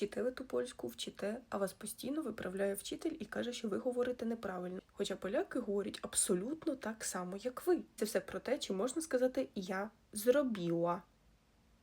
Вчите ви ту польську, вчите, а вас постійно виправляє вчитель і каже, що ви говорите неправильно. Хоча поляки говорять абсолютно так само, як ви. Це все про те, чи можна сказати я зробіла,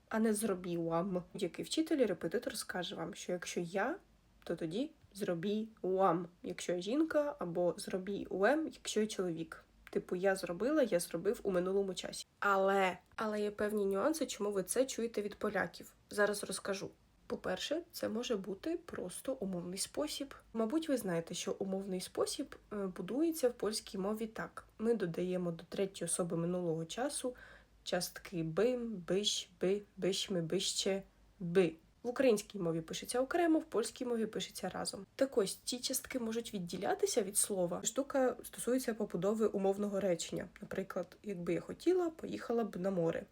а не зробілам. Який вчитель і репетитор скаже вам, що якщо я, то тоді зробілам, якщо я жінка, або зробілем, якщо я чоловік. Типу, я зробила, я зробив у минулому часі. Але але є певні нюанси, чому ви це чуєте від поляків. Зараз розкажу. По-перше, це може бути просто умовний спосіб. Мабуть, ви знаєте, що умовний спосіб е, будується в польській мові так: ми додаємо до третьої особи минулого часу частки бим, биш, би, бишми, бище, би. В українській мові пишеться окремо, в польській мові пишеться разом. Так ось ці частки можуть відділятися від слова. Штука стосується побудови умовного речення. Наприклад, якби я хотіла, поїхала б на море.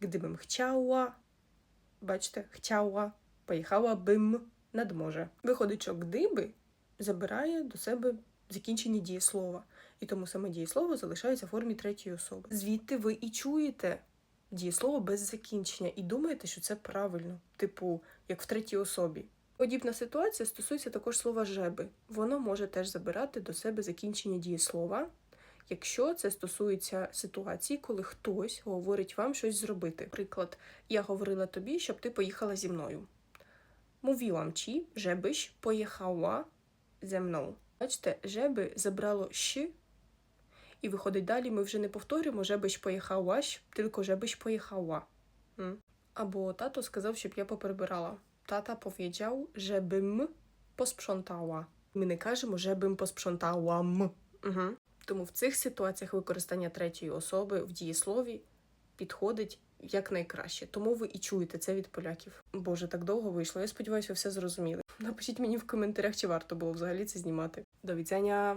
Гдибим chciała, бачите, chciała, поїхала бим над море. Виходить, що гдиби забирає до себе закінчення дієслова, і тому саме дієслово залишається в формі третьої особи. Звідти ви і чуєте дієслово без закінчення, і думаєте, що це правильно, типу, як в третій особі. Подібна ситуація стосується також слова жеби. Воно може теж забирати до себе закінчення дієслова, якщо це стосується ситуації, коли хтось говорить вам щось зробити. Приклад, я говорила тобі, щоб ти поїхала зі мною. Mówiłam ci, żebyś pojechała ze mną. Бачите, жеби забрало щ, і виходить далі, ми вже не повторюємо жебиш поїхалаш, тільки жебиш поїхала. М. Або тато сказав, щоб я поприбирала. Тата powiedział, żebym posprzątała. Ми не кажемо żebym posprzątałam. Угу. Тому в цих ситуаціях використання третьої особи в дієслові підходить якнайкраще. Тому ви і чуєте це від поляків. Боже, так довго вийшло. Я сподіваюся, ви все зрозуміли. Напишіть мені в коментарях, чи варто було взагалі це знімати. До відзення!